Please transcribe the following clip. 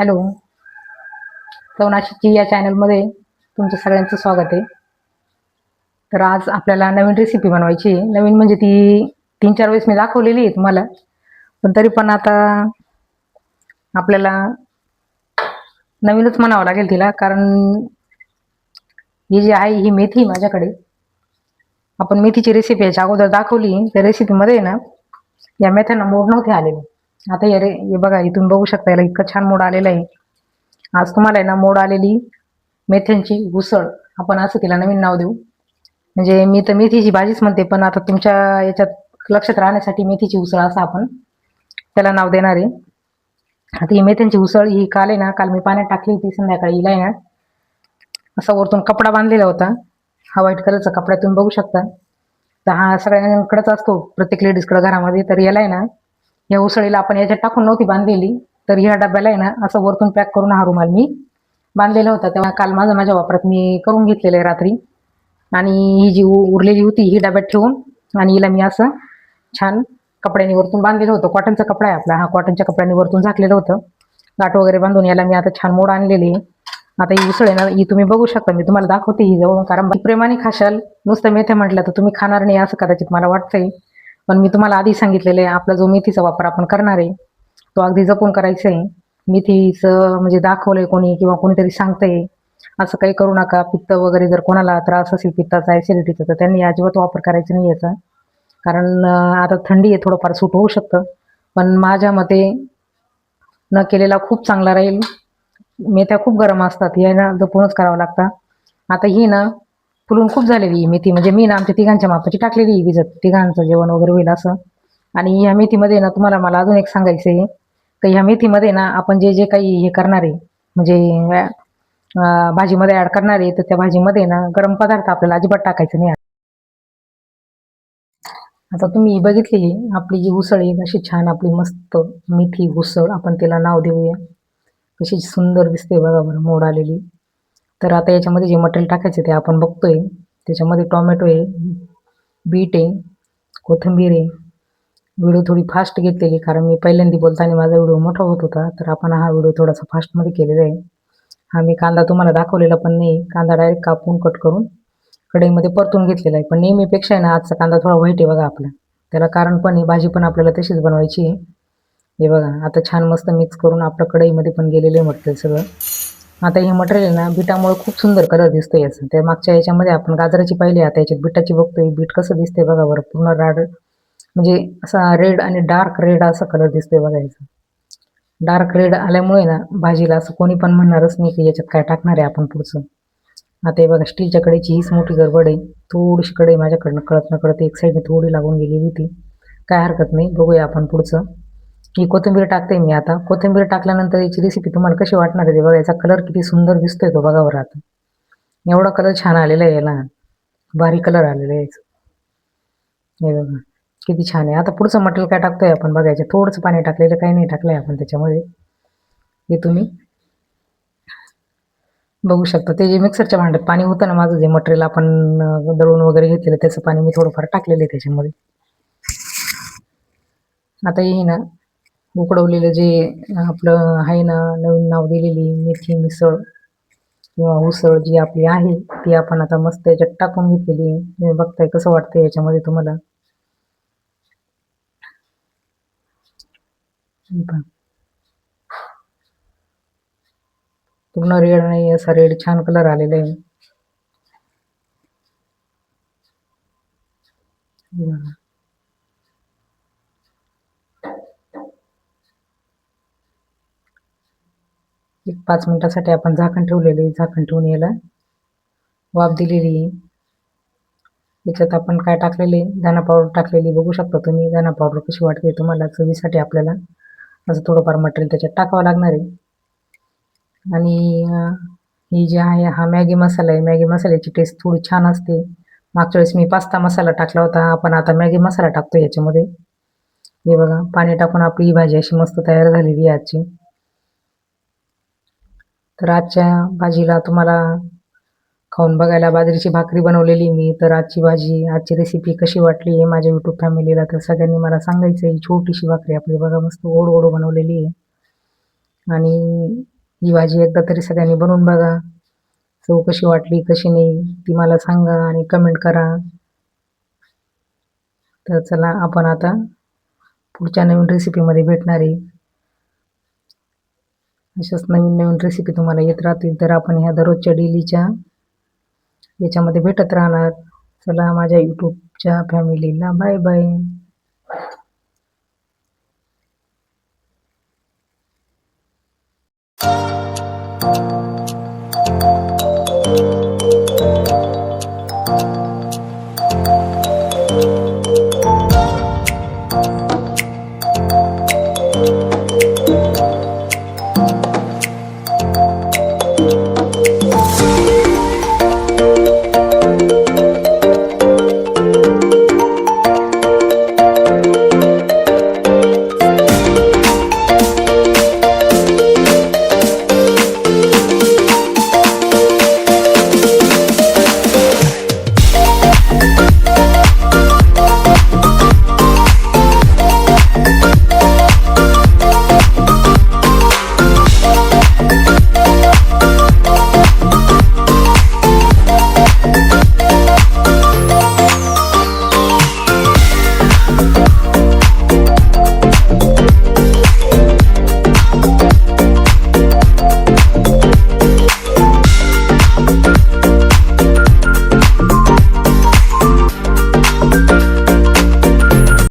Hello. चवनाशीची या चॅनलमध्ये तुमचं सगळ्यांचं स्वागत आहे. तर आज आपल्याला नवीन रेसिपी बनवायची आहे. नवीन म्हणजे ती तीन चार वेळेस मी दाखवलेली आहे तुम्हाला. पण तरी पण आता आपल्याला नवीनच म्हणावं लागेल तिला कारण ही जी आहे ही मेथी माझ्याकडे. आपण मेथीची रेसिपी याच्या अगोदर दाखवली. त्या रेसिपीमध्ये आहे ना या मेथ्यांना मोड नव्हते आलेले. आता या रे हे बघा इथून बघू शकता याला इतकं छान मोड आलेला आहे. आज तुम्हाला आहे ना मोड आलेली मेथ्यांची उसळ. आपण असं तिला नवीन नाव देऊ. म्हणजे मी तर मेथीची भाजीच म्हणते पण आता तुमच्या याच्यात लक्षात राहण्यासाठी मेथीची उसळ असं आपण त्याला नाव देणार आहे. आता ही मेथ्यांची उसळ ही काल आहे ना काल मी पाण्यात टाकली होती संध्याकाळी हिला आहे ना असा वरतून कपडा बांधलेला होता. हा व्हाईट कलरचा कपडा तुम्ही बघू शकता. तर हा सगळ्यांकडेच असतो प्रत्येक लेडीजकडे घरामध्ये. तर याला आहे ना या उसळीला आपण याच्यात टाकून नव्हती बांधलेली तर ह्या डब्याला आहे ना असं वरतून पॅक करून हा रुमाल मी बांधलेला होता. तेव्हा काल माझा माझ्या वापरात मी करून घेतलेलं आहे रात्री. आणि ही जी उ- उरलेली होती ही डब्यात ठेवून आणि हिला मी असं छान कपड्याने वरतून बांधलेलं होतं. कॉटनचा कपडा आहे आपला हा कॉटनच्या कपड्याने वरतून झाकलेलं होतं. गाठ वगैरे बांधून याला मी आता छान मोड आणलेली आहे. आता ही उसळ आहे ना ही तुम्ही बघू शकता मी तुम्हाला दाखवते ही जवळ कारण प्रेमाने खाशाल नुसतं मेथे म्हटलं तर तुम्ही खाणार नाही असं कदाचित मला वाटतंय. पण मी तुम्हाला आधी सांगितलेलं आहे आपला जो मेथीचा वापर आपण करणार आहे तो अगदी जपून करायचा आहे. मेथीचं म्हणजे दाखवलंय कोणी किंवा कोणीतरी सांगतंय असं काही करू नका. पित्त वगैरे जर कोणाला त्रास असेल पित्ताचा ॲसिडिटीचा तर त्यांनी अजिबात वापर करायचा नाही याचा. कारण आता थंडी आहे थोडंफार सूट होऊ शकतं. पण माझ्या मते न केलेला खूप चांगला राहील. मेथ्या खूप गरम असतात यांना जपूनच करावं लागतं. आता ही ना फुलून खूप झालेली ही मेथी. म्हणजे मी ना आमच्या तिघांच्या मापाची टाकलेली ही भिजत तिघांचं जेवण वगैरे होईल असं. आणि ह्या मेथीमध्ये ना तुम्हाला मला अजून एक सांगायचं आहे तर ह्या मेथीमध्ये ना आपण जे जे काही हे करणार आहे म्हणजे भाजीमध्ये ॲड करणार आहे तर त्या भाजीमध्ये ना गरम पदार्थ आपल्याला अजिबात टाकायचं नाही. आता तुम्ही बघितली आपली जी उसळ आहे अशी छान आपली मस्त मेथी उसळ आपण तिला नाव देऊया. कशी सुंदर दिसते बघा बरं मोड आलेली. तर आता याच्यामध्ये जे मटेरियल टाकायचं ते आपण बघतोय. त्याच्यामध्ये टॉमॅटो आहे बीट आहे कोथिंबीर आहे. व्हिडिओ थोडी फास्ट घेतलेली कारण मी पहिल्यांदा बोलताना माझा व्हिडिओ मोठा होत होता तर आपण हा व्हिडिओ थोडासा फास्टमध्ये केलेला आहे. हा मी कांदा तुम्हाला दाखवलेला पण नाही कांदा डायरेक्ट कापून कट करून कढईमध्ये परतून घेतलेला आहे. पण नेहमीपेक्षा आहे ना आजचा कांदा थोडा व्हाईट आहे बघा आपला. त्याला कारण पण आहे भाजी पण आपल्याला तशीच बनवायची आहे. हे बघा आता छान मस्त मिक्स करून आपलं कढईमध्ये पण गेलेलं आहे म्हटलं सगळं. आता हे मटेरियल ना बिटामुळे खूप सुंदर कलर दिसतो याचं. त्या मागच्या याच्यामध्ये आपण गाजराची पाहिली आता याच्यात बिटाची बघतोय. बीट कसं दिसतंय बघा बरं पूर्ण राड म्हणजे असा रेड आणि डार्क रेड असा कलर दिसतोय बघा याचा. डार्क रेड आल्यामुळे ना भाजीला असं कोणी पण म्हणणारच नाही की याच्यात काय टाकणार आहे आपण पुढचं. आता हे बघा स्टीलच्या कडेची हीच मोठी गडबड आहे. थोडीशी कढई माझ्याकडनं कळत न कळत एक साईडने थोडी लागून गेलेली होती. काय हरकत नाही बघूया आपण पुढचं. ही कोथिंबीर टाकते मी आता. कोथिंबीर टाकल्यानंतर याची रेसिपी तुम्हाला कशी वाटणार आहे ते बघा. याचा कलर किती सुंदर दिसतोय तो बघा बरं आता. एवढा कलर छान आलेला आहे याला भारी कलर आलेला आहे याचा. हे बघा. किती छान आहे. आता पुढचं मटेरियल काय टाकतोय आपण? बघायचं थोडंसं पाणी टाकलेलं काही नाही टाकलंय आपण त्याच्यामध्ये. हे तुम्ही बघू शकता. ते जे मिक्सरच्या भांड्यात पाणी होतं ना माझं जे मटेरियल आपण दळून वगैरे घेतलेलं त्याचं पाणी मी थोडंफार टाकलेलं आहे त्याच्यामध्ये. आता हे ना उकडवलेलं जे आपलं आहे ना नवीन नाव दिलेली मेथी मिसळ किंवा उसळ जी आपली आहे ती आपण आता मस्त याच्यात टाकून घेतलेली तुम्ही बघताय कसं वाटतंय याच्यामध्ये तुम्हाला? पूर्ण रेड नाही असा रेड छान कलर आलेला आहे. एक पाच मिनिटासाठी आपण झाकण ठेवलेलं आहे झाकण ठेवून याला वाफ दिलेली. आहे याच्यात आपण काय टाकलेले? दाणा पावडर टाकलेली. बघू शकता तुम्ही दाणा पावडर कशी वाटते तुम्हाला? चवीसाठी आपल्याला असं थोडंफार मटेरियल त्याच्यात टाकावं लागणार आहे. आणि ही जी आहे हा मॅगी मसाला आहे. मॅगी मसाल्याची टेस्ट थोडी छान असते. मागच्या वेळेस मी पास्ता मसाला टाकला होता. आपण आता मॅगी मसाला टाकतो याच्यामध्ये. हे बघा पाणी टाकून आपली ही भाजी अशी मस्त तयार झालेली आहे आजची. तर आजच्या भाजीला तुम्हाला खाऊन बघायला बाजरीची भाकरी बनवलेली मी. तर आजची भाजी आजची रेसिपी कशी वाटली आहे माझ्या यूट्यूब फॅमिलीला तर सगळ्यांनी मला सांगायचं ही छोटीशी भाकरी आपली बघा मस्त ओड गोड बनवलेली आहे. आणि ही भाजी एकदा तरी सगळ्यांनी बनवून बघा. चव कशी वाटली कशी नाही ती मला सांगा आणि कमेंट करा. तर चला आपण आता पुढच्या नवीन रेसिपीमध्ये भेटणार आहे. अशाच नवीन नवीन रेसिपी तुम्हाला येत राहतील तर आपण ह्या दररोजच्या डेलीच्या याच्यामध्ये भेटत राहणार. चला माझ्या यूट्यूबच्या फॅमिलीला बाय बाय